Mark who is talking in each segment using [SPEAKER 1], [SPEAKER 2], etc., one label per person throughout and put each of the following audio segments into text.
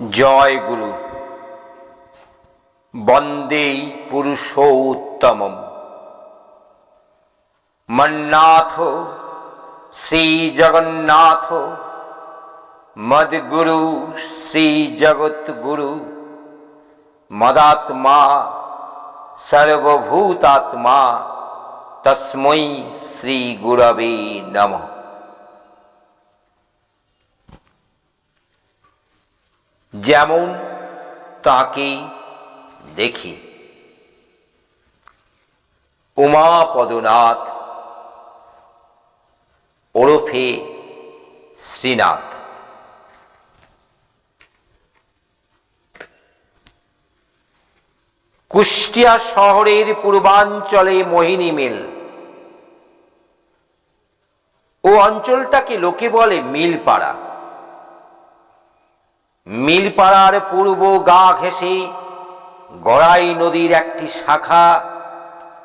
[SPEAKER 1] জয় গুরু। বন্দে পুরুষোত্তম মন্নাথ শ্রী জগন্নাথ মদগুরু শ্রী জগৎগুরু মদাত্মা, সর্বভূতাত্মা, তস্মৈ শ্রী গুরবে নমঃ। যেমন তাকে দেখি। উমাপদনাথ, ওরফে শ্রীনাথ। কুষ্টিয়া শহরের পূর্বাঞ্চলে মোহিনী মিল। ও অঞ্চলটাকে লোকে বলে মিলপাড়া। মিলপাড়ার পূর্ব গা ঘেঁষে গড়াই নদীর একটি শাখা,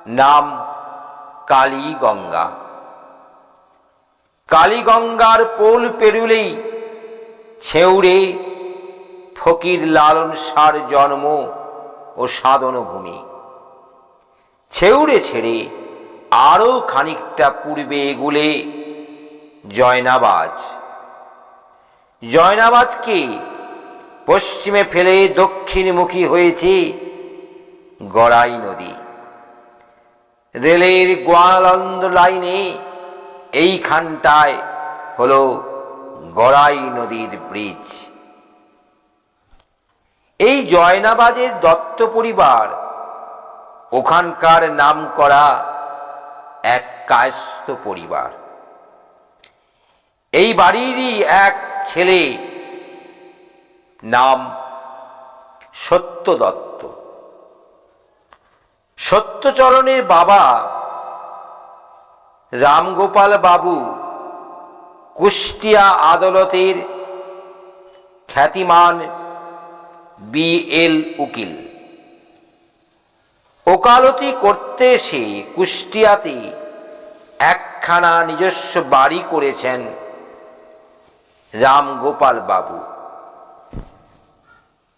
[SPEAKER 1] নাম কালীগঙ্গা। কালীগঙ্গার পোল পেরুলেই ছেউড়ে ফকির লালন সার জন্ম ও সাধন ভূমি ছেউড়ে ছেড়ে আরও খানিকটা পূর্বে এগুলে জয়নাবাজ। জয়নাবাজকে পশ্চিমে ফেলে দক্ষিণমুখী হয়েছে গড়াই নদী। রেলের গোয়ালন্দ লাইনে এইখানটায় হলো গড়াই নদীর ব্রিজ। এই জয়নাবাজের দত্ত পরিবার ওখানকার নাম করা এক কায়স্থ পরিবার। এই বাড়িরই এক ছেলে নাম সত্য দত্ত সত্যচরণের বাবা রামগোপাল বাবু কুষ্টিয়া আদালতের খ্যাতিমান বিএল উকিল। ওকালতি করতে এসে কুষ্টিয়াতে একখানা নিজস্ব বাড়ি করেছেন রামগোপাল বাবু।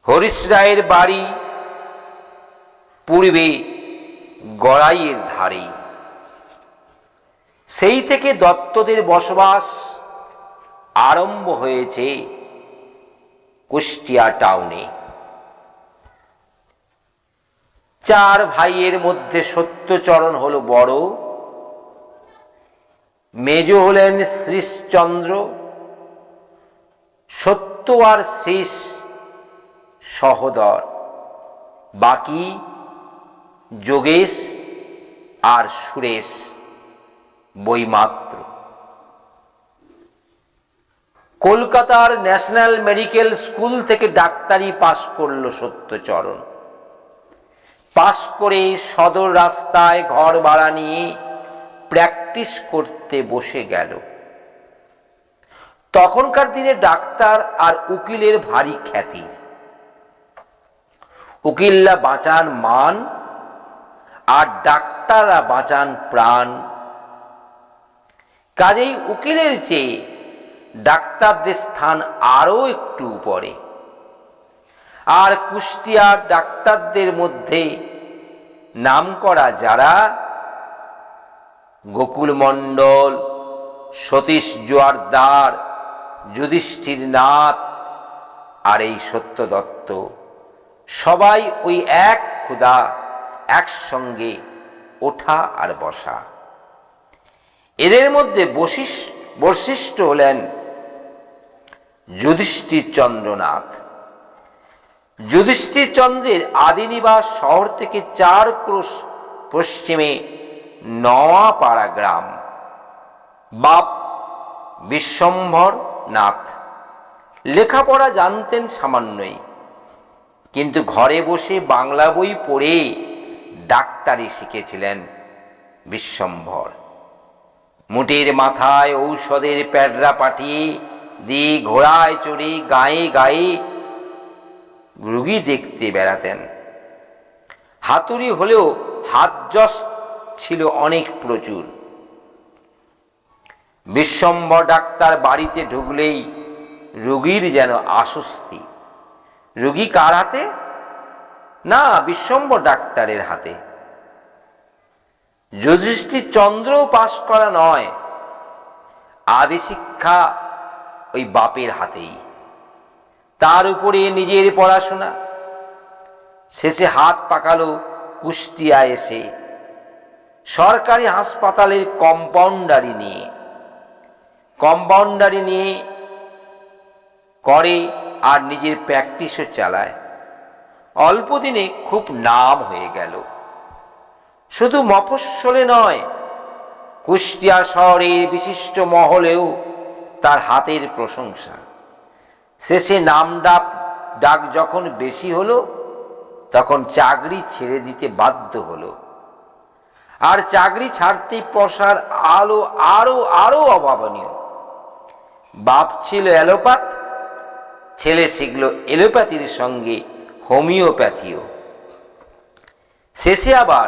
[SPEAKER 1] হরিশ রায়ের বাড়ি পূর্বে গড়াইয়ের ধারে সেই থেকে দত্তদের বসবাস আরম্ভ হয়েছে কুষ্টিয়া টাউনে। চার ভাইয়ের মধ্যে সত্যচরণ হল বড়। মেজ হলেন শ্রীশচন্দ্র, সত্য আর শেষ সহদর। বাকি যোগেশ আর সুরেশ বইমাত্র কলকাতার ন্যাশনাল মেডিকেল স্কুল থেকে ডাক্তারি পাশ করল সত্যচরণ। পাশ করে সদর রাস্তায় ঘর ভাড়া নিয়ে প্র্যাকটিস করতে বসে গেল। তখনকার দিনে ডাক্তার আর উকিলের ভারী খ্যাতি। উকিল্লা বাঁচান মান, আর ডাক্তাররা বাঁচান প্রাণ। কাজেই উকিলের চেয়ে ডাক্তারদের স্থান আরও একটু উপরে। আর কুষ্টিয়ার ডাক্তারদের মধ্যে নাম করা যারা, গোকুল মণ্ডল, সতীশ জোয়ারদার যুধিষ্ঠির নাথ আর এই সত্য দত্ত সবাই ওই এক ক্ষুদা একসঙ্গে ওঠা আর বসা। এদের মধ্যে বৈশিষ্ট্য হলেন যুধিষ্ঠির চন্দ্রনাথ যুধিষ্ঠির চন্দ্রের আদিনিবাস শহর থেকে চার ক্রোশ পশ্চিমে নওয়াপাড়া গ্রাম। বাপ বিশ্বম্ভর নাথ লেখাপড়া জানতেন সামান্যই। কিন্তু ঘরে বসে বাংলা বই পড়ে ডাক্তারি শিখেছিলেন বিশ্বম্ভর। মুটের মাথায় ঔষধের প্যাডরা পাঠিয়ে দিয়ে ঘোড়ায় চড়ে গায়ে গায়ে রুগী দেখতে বেড়াতেন। হাতুড়ি হলেও হাত যশ ছিল অনেক প্রচুর। বিশ্বম্বর ডাক্তার বাড়িতে ঢুকলেই রুগীর যেন আশ্বস্তি। রোগী কার হাতে? না বিশ্বম্বর ডাক্তারের হাতে। যুধিষ্ঠির চন্দ্র পাশ করা নয়, আদি শিক্ষা ওই বাপের হাতেই। তার উপরে নিজের পড়াশোনা। শেষে হাত পাকালো কুষ্টিয়া এসে। সরকারি হাসপাতালের কম্পাউন্ডারি নিয়ে। কম্পাউন্ডারি নিয়ে করে আর নিজের প্র্যাকটিসও চালায়। অল্প দিনে খুব নাম হয়ে গেল। শুধু মফস্বলে নয়, কুষ্টিয়া শহরের বিশিষ্ট মহলেও তার হাতের প্রশংসা। শেষে নাম ডাক ডাক যখন বেশি হলো, তখন চাকরি ছেড়ে দিতে বাধ্য হলো। আর চাকরি ছাড়তে প্রসার আলো আরও আরও অভাবনীয়। বাপ ছিল অ্যালোপ্যাথ ছেলে শিখল এলোপ্যাথির সঙ্গে হোমিওপ্যাথিও। শেষে আবার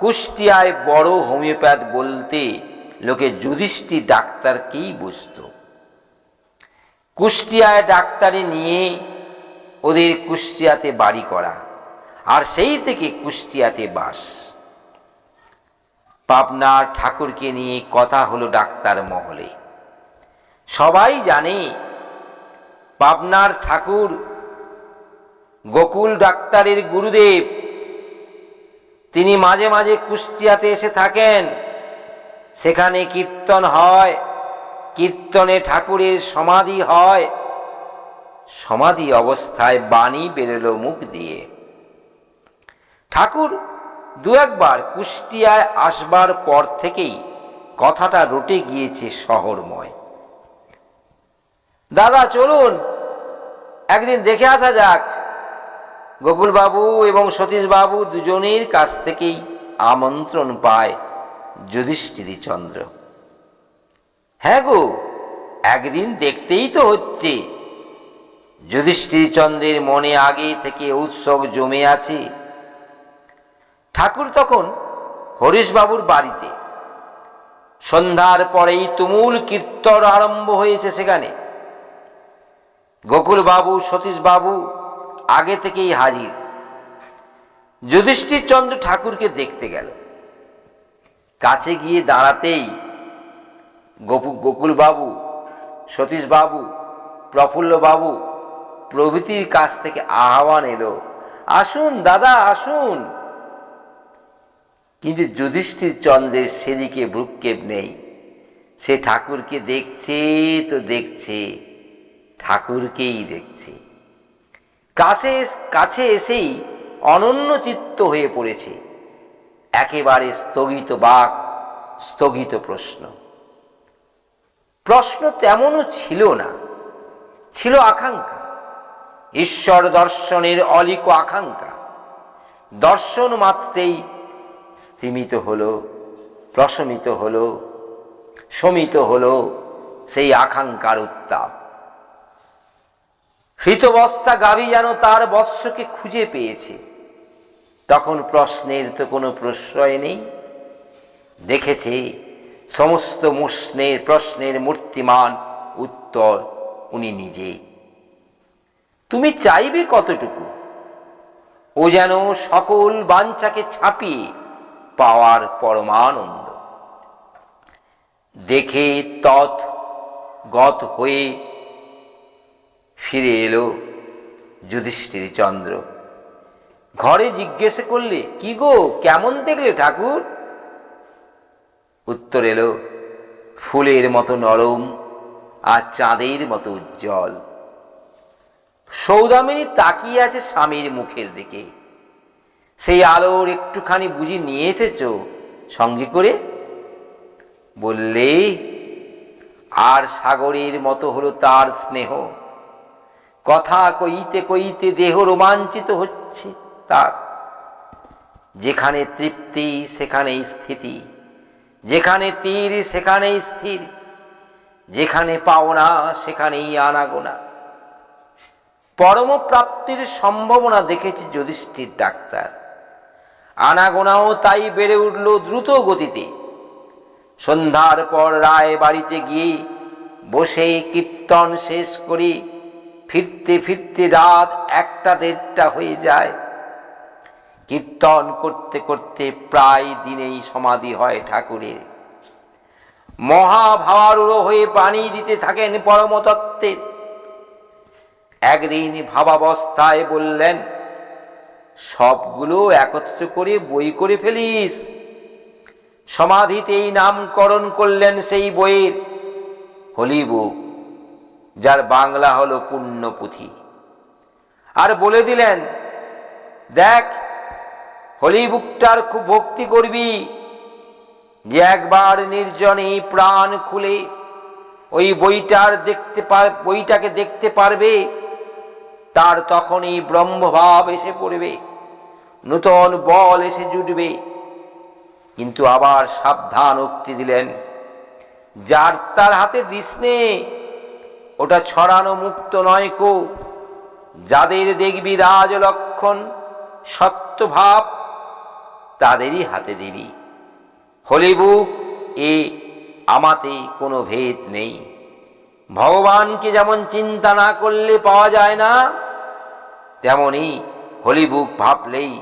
[SPEAKER 1] কুষ্টিয়ায় বড় হোমিওপ্যাথ বলতে লোকে যুধিষ্ঠি ডাক্তারকেই বুঝত। কুষ্টিয়ায় ডাক্তারি নিয়ে ওদের কুষ্টিয়াতে বাড়ি করা, আর সেই থেকে কুষ্টিয়াতে বাস। পাবনার ঠাকুরকে নিয়ে কথা হলো ডাক্তার মহলে। সবাই জানে পাবনার ঠাকুর, গোকুল ডাক্তারের গুরুদেব, তিনি মাঝে মাঝে কুষ্টিয়াতে এসে থাকেন। সেখানে কীর্তন হয়, কীর্তনে ঠাকুরের সমাধি হয়। সমাধি অবস্থায় বাণী বেরোলো মুখ দিয়ে। ঠাকুর দু একবার কুষ্টিয়ায় আসবার পর থেকেই কথাটা রটে গিয়েছে শহরময়। দাদা, চলুন একদিন দেখে আসা যাক। গোকুলবাবু এবং সতীশবাবু দুজনের কাছ থেকেই আমন্ত্রণ পায় যুধিষ্ঠিরী চন্দ্র হ্যাঁ গো, একদিন দেখতেই তো হচ্ছে। যুধিষ্ঠির চন্দ্রের মনে আগে থেকে উৎসব জমে আছে। ঠাকুর তখন হরিশবাবুর বাড়িতে। সন্ধ্যার পরেই তুমুল কীর্তন আরম্ভ হয়েছে সেখানে। গোকুলবাবু সতীশবাবু আগে থেকেই হাজির। যুধিষ্ঠির চন্দ্র ঠাকুরকে দেখতে গেল। কাছে গিয়ে দাঁড়াতেই গোপু গোকুলবাবু সতীশবাবু প্রফুল্লবাবু প্রভৃতির কাছ থেকে আহ্বান এলো, আসুন দাদা, আসুন। কিন্তু যুধিষ্ঠির চন্দ্রের সেদিকে ভ্রুক্ষেপ নেই। সে ঠাকুরকে দেখছে তো দেখছে। ঠাকুরকেই দেখছে। কাছে কাছে এসেই অনন্য চিত্ত হয়ে পড়েছে। একেবারে স্থগিত বাক, স্থগিত প্রশ্ন। প্রশ্ন তেমনও ছিল না, ছিল আকাঙ্ক্ষা। ঈশ্বর দর্শনের অলিক আকাঙ্ক্ষা। দর্শন মাত্রেই স্থিমিত হলো, প্রশমিত হলো, শমিত হলো সেই আকাঙ্ক্ষার উত্তাপ। হৃতবৎসা গাভী যেন তার বৎসকে খুঁজে পেয়েছে। তখন প্রশ্নের তো কোনো প্রশ্রয় নেই। দেখেছে সমস্ত মুষ্ণের প্রশ্নের মূর্তিমান উত্তর উনি নিজে। তুমি চাইবে কতটুকু? ও যেন সকল বাঞ্ছাকে ছাপিয়ে পাওয়ার পরমানন্দ। দেখে তৎ গত হয়ে ফিরে এলো যুধিষ্ঠির চন্দ্র। ঘরে জিজ্ঞেস করলে, কি গো, কেমন দেখলে ঠাকুর? উত্তর এলো, ফুলের মতো নরম আর চাঁদের মতো উজ্জ্বল। সৌদামিনী তাকিয়ে আছে স্বামীর মুখের দিকে। সেই আলোর একটুখানি বুঝি নিয়ে এসেছ সঙ্গে করে? বললে, আর সাগরের মতো হলো তার স্নেহ। কথা কইতে কইতে দেহ রোমাঞ্চিত হচ্ছে তার। যেখানে তৃপ্তি, সেখানেই স্থিতি। যেখানে তীর, সেখানেই স্থির। যেখানে পাওনা, সেখানেই আনাগোনা। পরম প্রাপ্তির সম্ভাবনা দেখেছি যুধিষ্ঠির ডাক্তার। আনাগোনাও তাই বেড়ে উঠল দ্রুত গতিতে। সন্ধ্যার পর রায় বাড়িতে গিয়ে বসে কীর্তন শেষ করে। ফিরতে ফিরতে রাত একটা দেড়টা হয়ে যায়। কীর্তন করতে করতে প্রায় দিনেই সমাধি হয় ঠাকুরের। মহাভাবারূঢ় হয়ে পানি দিতে থাকেন পরমতত্ত্বের। একদিন ভাবাবস্থায় বললেন, সবগুলো একত্র করে বই করে ফেলিস। সমাধিতেই নামকরণ করলেন সেই বইয়ের। হলি বুক যার বাংলা হলো পুণ্যপুঁথি আর বলে দিলেন, দেখ, হলি বুকটার খুব ভক্তি করবি, যে একবার নির্জনে প্রাণ খুলে ওই বইটার দেখতে পার, বইটাকে দেখতে পারবে, তার তখনই ব্রহ্মভাব এসে পড়বে, নূতন বল এসে জুটবে। কিন্তু আবার সাবধান উক্তি দিলেন, যার তার হাতে দিস ওটা ছড়ানো মুক্ত নয় কো। যাদের দেখবি রাজ লক্ষণ সত্যভাব, তাদেরই হাতে দিবি। হলিবুক এ আমাতে কোনো ভেদ নেই। ভগবানকে যেমন চিন্তা না করলে পাওয়া যায় না, তেমনি হলিবুক ভাবলেই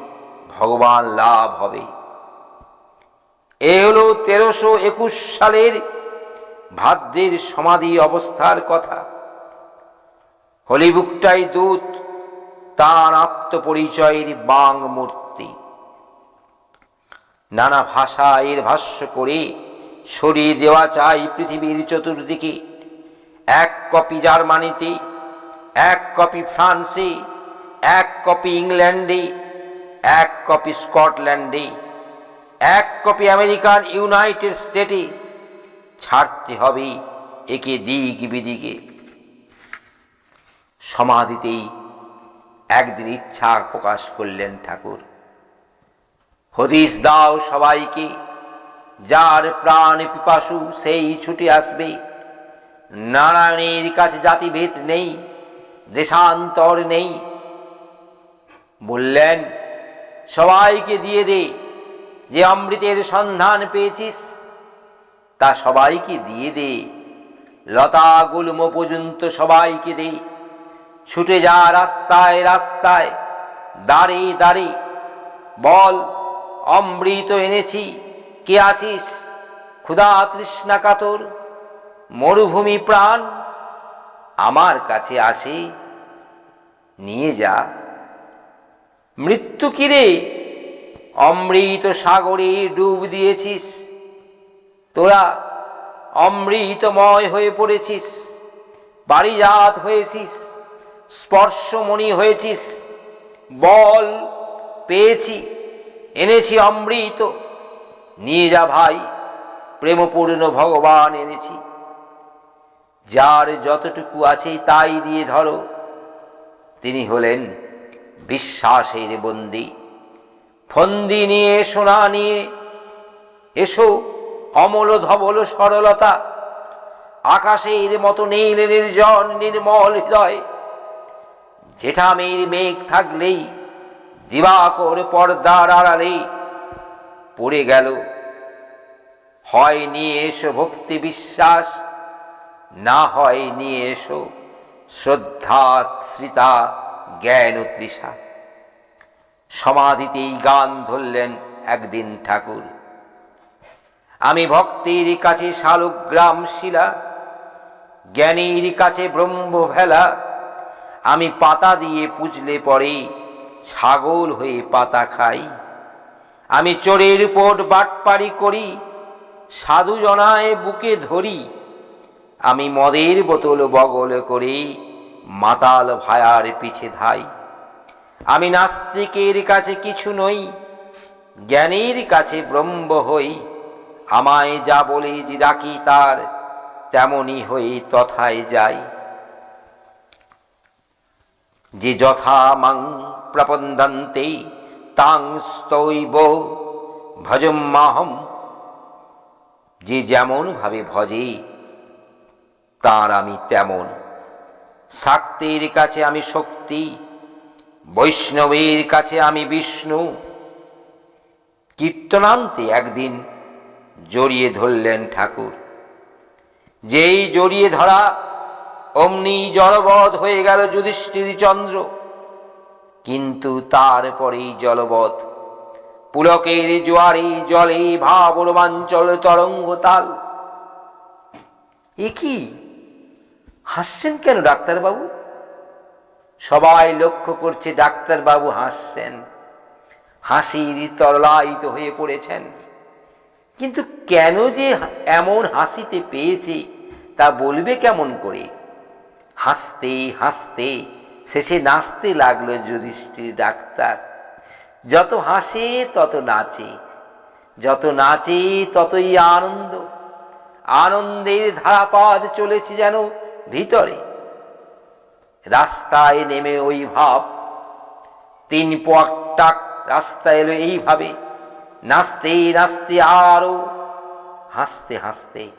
[SPEAKER 1] ভগবান লাভ হবে। এ হলো তেরোশো একুশ সালের ভাদ্রের সমাধি অবস্থার কথা। হলিবুকটাই দূত, তার আত্মপরিচয়ের বাং মূর্তি। নানা ভাষা এর ভাষ্য করে ছড়িয়ে দেওয়া চাই পৃথিবীর চতুর্দিকে। এক কপি জার্মানিতে, এক কপি ফ্রান্সে, এক কপি ইংল্যান্ডে, এক কপি স্কটল্যান্ডে, এক কপি আমেরিকার ইউনাইটেড স্টেটে ছাড়তে হবে একে দিক বিদিকে। সমাধিতেই একদিন ইচ্ছা প্রকাশ করলেন ঠাকুর। হদিস দাও সবাইকে, যার প্রাণ পিপাসু সেই ছুটে আসবে। নারায়ণের কাছে জাতিভেদ নেই, দেশান্তর নেই। বললেন, সবাইকে দিয়ে দে, যে অমৃতের সন্ধান পেয়েছিস তা সবাইকে দিয়ে দে। লতা গুল্ম পর্যন্ত সবাইকে দে। ছুটে যা রাস্তায় রাস্তায়, দাঁড়ে দাঁড়ে। বল, অমৃত এনেছি। কে আসিস ক্ষুধা তৃষ্ণা কাতর। মরুভূমি প্রাণ আমার কাছে আসে। নিয়ে যা। মৃত্যু কিরে অমৃত সাগরে ডুব দিয়েছিস। তোরা অমৃতময় হয়ে পড়েছিস, বাড়িজাত হয়েছিস, স্পর্শমণি হয়েছিস, বল পেয়েছি, এনেছি অমৃত, নিয়ে যা ভাই, প্রেমপূর্ণ ভগবান এনেছি। যার যতটুকু আছে তাই দিয়ে ধরো। তিনি হলেন বিশ্বাসের বন্দি। ফন্দি নিয়ে, সোনা নিয়ে, এসো অমল ধবল সরলতা। আকাশের মতো নীল নির্জন নির্মল হৃদয়। জেঠামের মেঘ থাকলেই দিবাকর পর্দার আড়ালে পড়ে গেল। হয় নিয়ে এসো ভক্তি বিশ্বাস, না হয় নিয়ে এসো শ্রদ্ধা, শ্রিতা, জ্ঞান তৃষা। সমাধিতেই গান ধরলেন একদিন ঠাকুর। আমি ভক্তির কাছে শালুগ্রাম শিলা, জ্ঞানীর কাছে ব্রহ্ম ভেলা। আমি পাতা দিয়ে পুজলে পরে ছাগল হয়ে পাতা খাই। আমি চোরের উপর বাটপাড়ি করি, সাধু জনায় বুকে ধরি। আমি মদের বোতল বগল করে মাতাল ভায়ার পিছে ধাই। আমি নাস্তিকের কাছে কিছু নই, জ্ঞানীর কাছে ব্রহ্ম হই। আমায় যা বলে যে ডাকি তার, তেমনি হয়ে তথায় যাই। যে যথা মাং প্রপন্দন্তে তাং স্তৈব ভজমাহম যে যেমন ভাবে ভজে, তার আমি তেমন। শাক্তের কাছে আমি শক্তি, বৈষ্ণবের কাছে আমি বিষ্ণু। কীর্তনান্তে একদিন জড়িয়ে ধরলেন ঠাকুর। যেই জড়িয়ে ধরা অমনি জলবধ হয়ে গেল যুধিষ্ঠির চন্দ্র। কিন্তু তারপরেই জলবধ পুলকের জোয়ারে জলে ভাব রোমাঞ্চল তরঙ্গ তাল এ কি? হাসছেন কেন ডাক্তারবাবু? সবাই লক্ষ্য করছে ডাক্তারবাবু হাসছেন। হাসির তরলায়িত হয়ে পড়েছেন। কিন্তু কেন যে এমন হাসিতে পেয়েছে তা বলবে কেমন করে? হাসতে হাসতে শেষে নাচতে লাগল যুধিষ্ঠির ডাক্তার। যত হাসে তত নাচে, যত নাচে ততই আনন্দ। আনন্দের ধারাপাত চলেছে যেন ভিতরে। রাস্তায় নেমে ওই ভাব, তিন পোয়াক টাক রাস্তা এলো এইভাবে। নাচতে নাচতে আরও। হাসতে হাসতে।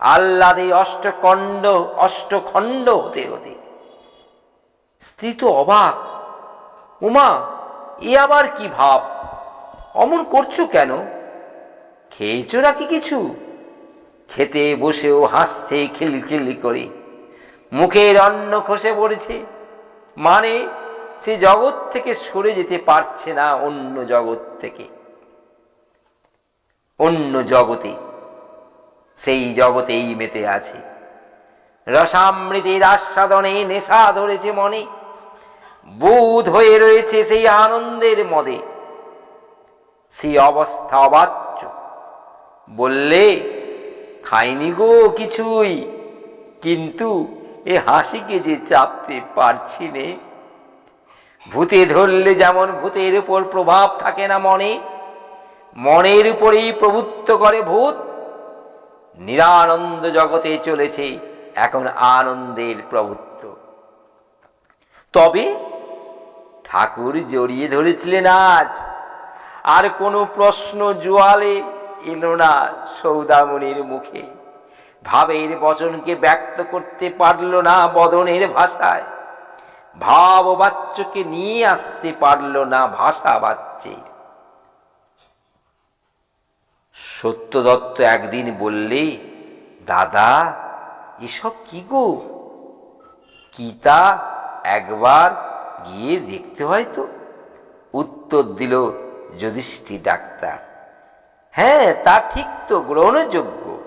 [SPEAKER 1] আহ্লাদে অষ্টকণ্ড, অষ্টখণ্ড হতে হতে স্ত্রী তো অবাক। উমা, এ আবার কি ভাব? অমন করছ কেন? খেয়েছো নাকি কিছু? খেতে বসেও হাসছে খিলখিলি করে। মুখের অন্ন খসে পড়েছে। মানে সে জগৎ থেকে সরে যেতে পারছে না অন্য জগৎ থেকে। অন্য জগতে। সেই জগতেই মেতে আছে। রসামৃতির আস্বাদনে নেশা ধরেছে মনে। বুধ হয়ে রয়েছে সেই আনন্দের মদে। সেই অবস্থা অবাচ্য। বললে, খাইনি গো কিছুই, কিন্তু এ হাসিকে যে চাপতে পারছি নে। ভূতে ধরলে যেমন ভূতের উপর প্রভাব থাকে না মনে মনের উপরেই প্রভুত্ব করে ভূত। নিরানন্দ জগতে চলেছে এখন আনন্দের প্রভুত্ব। তবে ঠাকুর জড়িয়ে ধরেছিলেন আজ। আর কোনো প্রশ্ন জোয়ালে এলো না সৌদামণির মুখে। ভাবের বচনকে ব্যক্ত করতে পারল না বদনের ভাষায়। ভাব বাচ্চকে নিয়ে আসতে পারল না ভাষা বাচ্চে সত্যদত্ত একদিন বললে দাদা, এসব কি গো? কি তা একবার গিয়ে দেখতে হয় তো? উত্তর দিল যুধিষ্ঠি ডাক্তার। হ্যাঁ তা ঠিক তো, গ্রহণযোগ্য।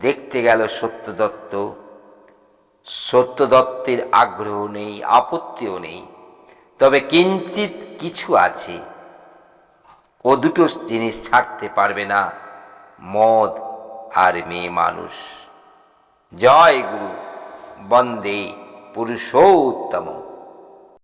[SPEAKER 1] দেখতে গেল সত্যদত্ত। সত্যদত্তের আগ্রহ নেই, আপত্তিও নেই। তবে কিঞ্চিত কিছু আছে। ও দুটো জিনিস ছাড়তে পারবে না মদ আর মেয়ে মানুষ। জয় গুরু বন্দে পুরুষোত্তম।